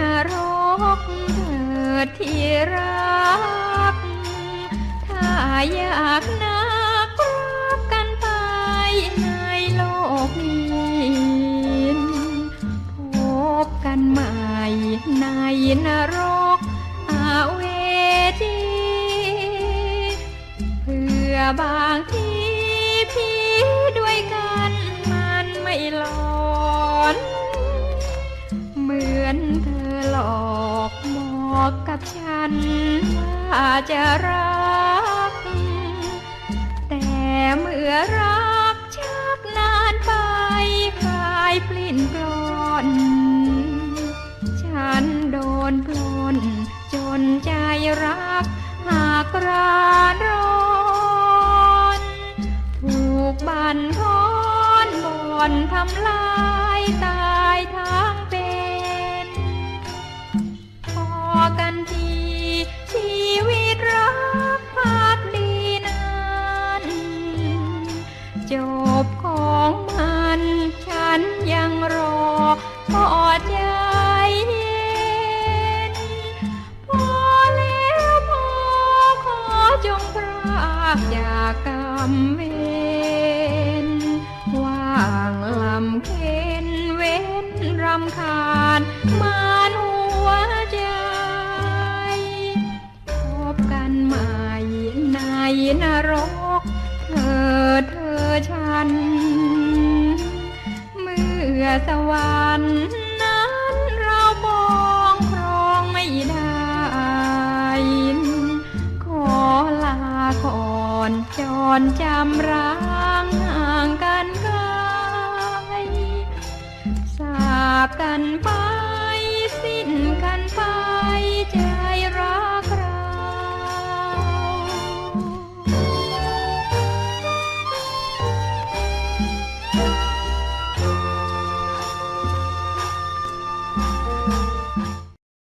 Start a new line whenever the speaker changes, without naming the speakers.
นรกเถิดที่รัก ถ้าอยากนักรักกันไปในโลกนี้พบกันใหม่ในนรกอาเวจีเพื่อบางที นเธอหลอกบอกกับฉันว่าจะรัก แต่เมื่อรักชักนานไปกลายปลิ้นปลอนฉันโดนปลนจนใจรักหากรานร้อนถูกบันทอนบ่อนทำลายตายทั้ง จบของมันฉันยังรอพอใจเย็นพอแล้วพอขอจงพรากจากกรรมเวรว่างลำเค็นเว้นรำคาญมา สวรรค์นั้นเรามองครองไม่ได้ ขอลาก่อนจรจำร้างห่างกันไกลสาบกันไป